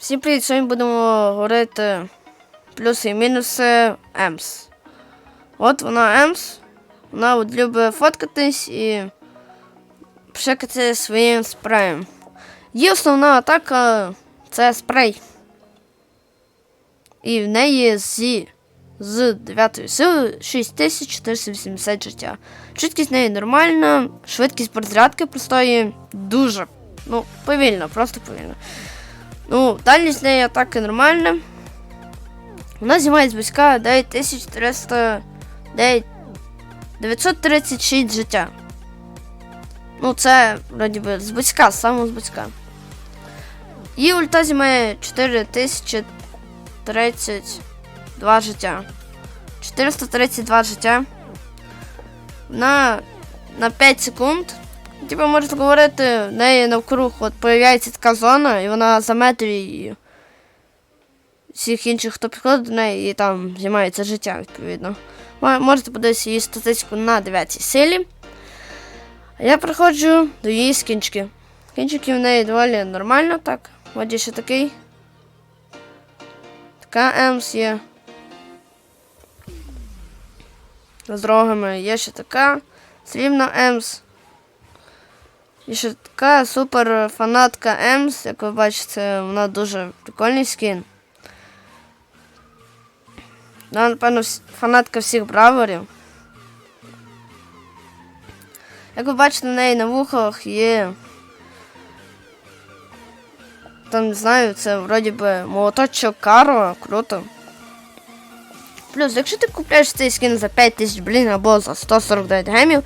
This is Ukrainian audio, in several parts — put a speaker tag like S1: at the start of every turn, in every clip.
S1: Всім привіт, сьогодні будемо говорити плюси і мінуси Емс. От вона Емс. Вона от любить фоткатись і пшикати своїм спреєм. Її основна атака це спрей. І в неї зі з 9 сили 6480 життя. Швидкість в неї нормальна, швидкість перезарядки простої дуже. Ну, повільно, просто повільно. Ну, дальність неї атаки нормальна. Вона знімає зблизька 9300... 936 життя. Ну, це, вроді би, зблизька, саме зблизька. Її ульта знімає 4032 життя. 432 життя. На, на 5 секунд Типа можна говорити, в неї навкруг от появляється така зона, і вона заметрює її. Всіх інших, хто підходить до неї, і там займається життя, відповідно. Можете подивитися її статистику на 9 силі. А я приходжу до її скінчики. Скінчики в неї доволі нормально, так. Є ще такий. Така Емс є. З рогами є ще така. Срібна Емс. І ще така супер фанатка Емс, як ви бачите, вона дуже прикольний скін. Вона, напевно, фанатка всіх браверів. Як ви бачите, в неї на вухах є. Там не знаю, це вроді би молоточок Каро, круто. Плюс, якщо ти купляєш цей скін за 5000 блін або за 149 гемів,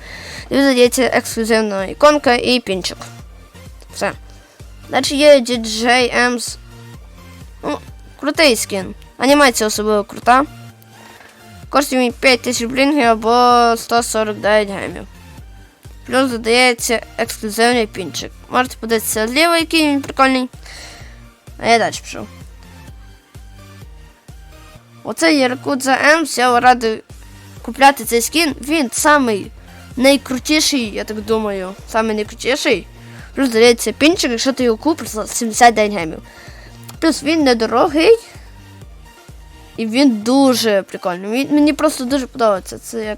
S1: тобі задається ексклюзивна іконка і пінчик. Все. Далі є DJ Ems. Ну, крутий скін. Анімація особливо крута. Коштує він 5000 блінгів або 149 гемів. Плюс додається ексклюзивний пінчик. Можете подивитися зліва, який він прикольний. А я далі пішов. Оце Яракудза Емс, я радий купляти цей скін. Він самий найкрутіший, я так думаю. Самий найкрутіший. Плюс дається пінчик, якщо ти його купиш за 79 гемів. Плюс він недорогий. І він дуже прикольний. Він, мені просто дуже подобається. Це як.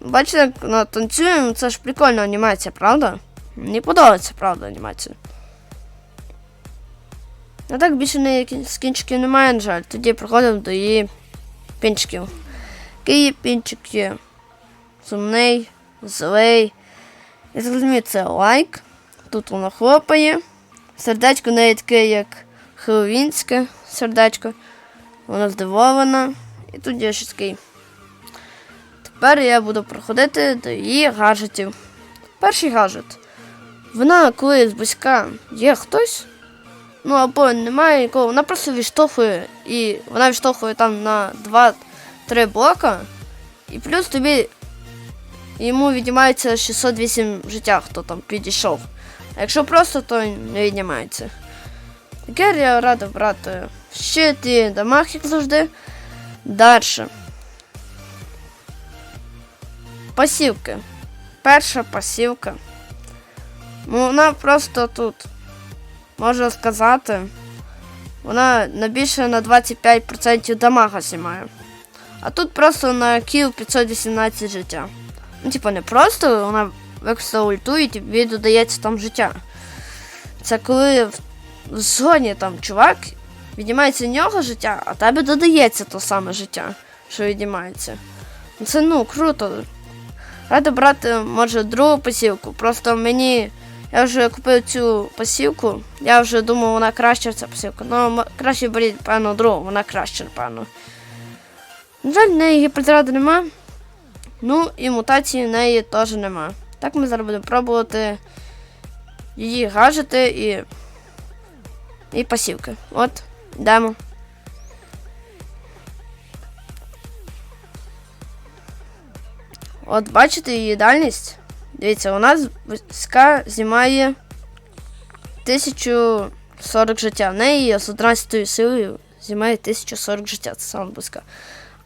S1: Бачите, як ну, це ж прикольна анімація, правда? Мені подобається, правда, анімація. А так більше ніяких скінчиків немає, на жаль. Тоді приходимо до її пінчиків. Є пінчик є? Сумний, злий. Я зрозумію, це лайк. Тут воно хлопає. Сердечко неї таке, як хеловінське сердечко. Воно здивована. І тут є ще такий. Тепер я буду проходити до її гаджетів. Перший гаджет. Вона коли зблизька є хтось. Ну або немає нікого, вона просто відштовхує і вона відштовхує там на 2-3 блока. І плюс тобі йому віднімається 608 життя, хто там підійшов. А якщо просто, то не віднімається. Тепер я рада брати щит і дамаг, як завжди. Далі. Пасівки. Перша пасівка. Ну, вона просто тут можна сказати, вона на більше на 25% дамага знімає. А тут просто на кіл 518 життя. Ну, типа, не просто вона використала ульту і тобі додається там життя. Це коли в, зоні там чувак віднімається в нього життя, а тебе додається то саме життя, що віднімається. Ну, Це ну круто. Рада брати, може, другу посівку. Просто мені я вже купив цю посівку. Я вже думав, вона краща ця посівка. Ну, краще беріть, певно, другу, вона краще, напевно. На жаль, в неї гіперзаряду нема. Ну і мутації в неї теж нема. Так ми зараз будемо пробувати її гаджети і. І посівки. От, йдемо. От бачите її дальність? Дивіться, у нас війська знімає 1040 життя. В неї з 11 силою знімає 1040 життя. Це саме близька.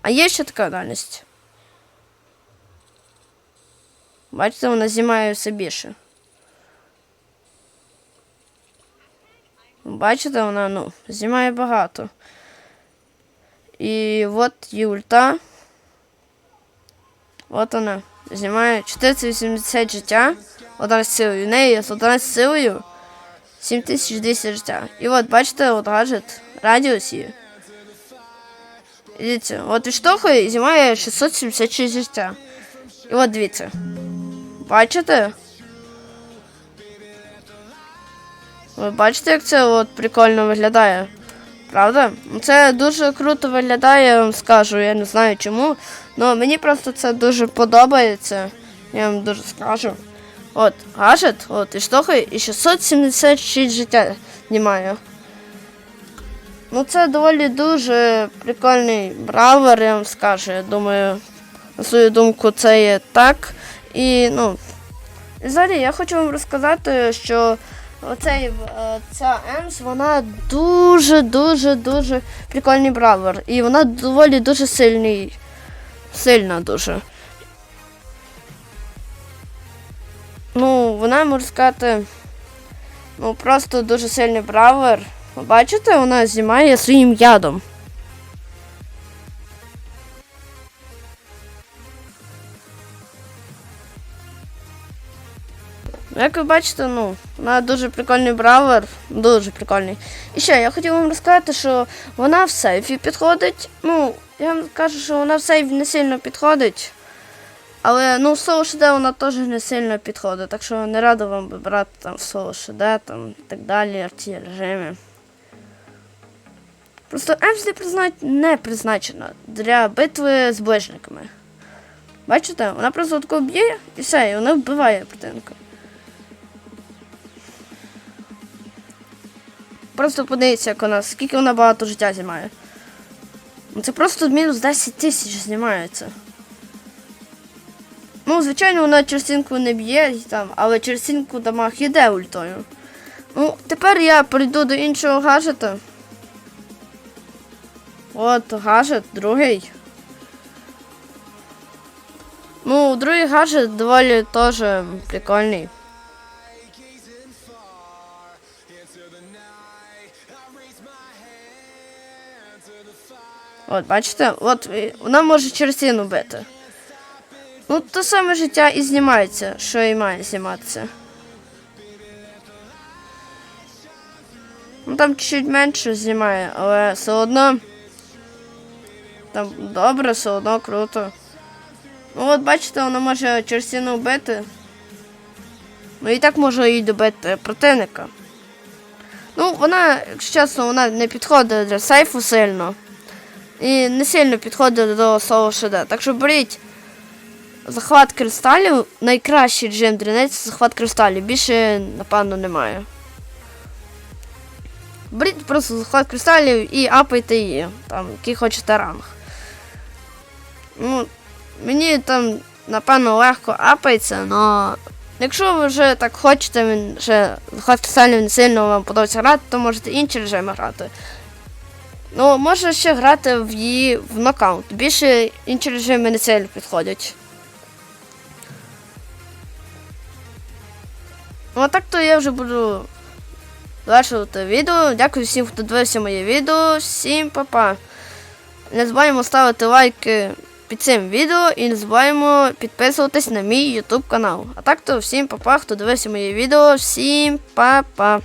S1: А є ще така дальність. Бачите, вона знімає все більше. Бачите, вона ну, знімає багато. І от її ульта. От вона. Знімає 480 життя. 11 силою. У неї з 11 силою 7200 життя. І от бачите, от гаджет, радіус її. Дивіться, от відштовхує і знімає 676 життя. І от дивіться. Бачите? Ви бачите, як це от прикольно виглядає? Правда? Це дуже круто виглядає, я вам скажу, я не знаю чому. але мені просто це дуже подобається. Я вам дуже скажу. От, гаджет, от, і штовхає, і 676 життя знімає. Ну, це доволі дуже прикольний бравер, я вам скажу. Я думаю, на свою думку, це є так. І, ну, і взагалі, я хочу вам розказати, що оцей, е, ця Емс, вона дуже, дуже, дуже прикольний бравер. І вона доволі дуже сильний. Сильна дуже. Ну, вона, можна сказати, ну, просто дуже сильний бравер. Бачите, вона знімає своїм ядом. Як ви бачите, ну, вона дуже прикольний бравер, дуже прикольний. І ще я хотів вам розказати, що вона в сейфі підходить. Ну, я вам кажу, що вона в сейф не сильно підходить. Але ну, в соло ШД вона теж не сильно підходить, так що не радо вам брати там в соло ШД там, і так далі, ті режими. Просто Емс не, призна... не призначена для битви з ближниками. Бачите, вона просто тако б'є і все, і вона вбиває противника. Просто подивіться, як вона, скільки вона багато життя знімає. Ну, Це просто мінус 10 тисяч знімається. Ну, звичайно, вона через не б'є там, але через стінку дамаг іде ультою. Ну, тепер я перейду до іншого гаджета. От гаджет, другий. Ну, другий гаджет доволі теж прикольний. От, бачите, от вона може через стіну бити. Ну, те саме життя і знімається, що і має зніматися. Ну там чуть менше знімає, але все одно. Там добре, все одно круто. Ну от бачите, вона може через стіну вбити. Ну і так може їй добити противника. Ну, вона, якщо чесно, вона не підходить для сейфу сильно. І не сильно підходить до соло ШД. Так що беріть захват кристалів. Найкращий режим дрінець захват кристалів. Більше, напевно, немає. Беріть просто захват кристалів і апайте її, там, який хочете ранг. Ну, мені там, напевно, легко апається, але якщо ви вже так хочете, він ще захват кристалів не сильно вам подобається грати, то можете інші режими грати. Ну, можна ще грати в її в нокаут. Більше інші режими не сильно підходять. Ну, а так то я вже буду завершувати відео. Дякую всім, хто дивився моє відео. Всім па-па. Не забуваємо ставити лайки під цим відео і не забуваємо підписуватись на мій YouTube канал. А так то всім па-па, хто дивився моє відео. Всім па-па.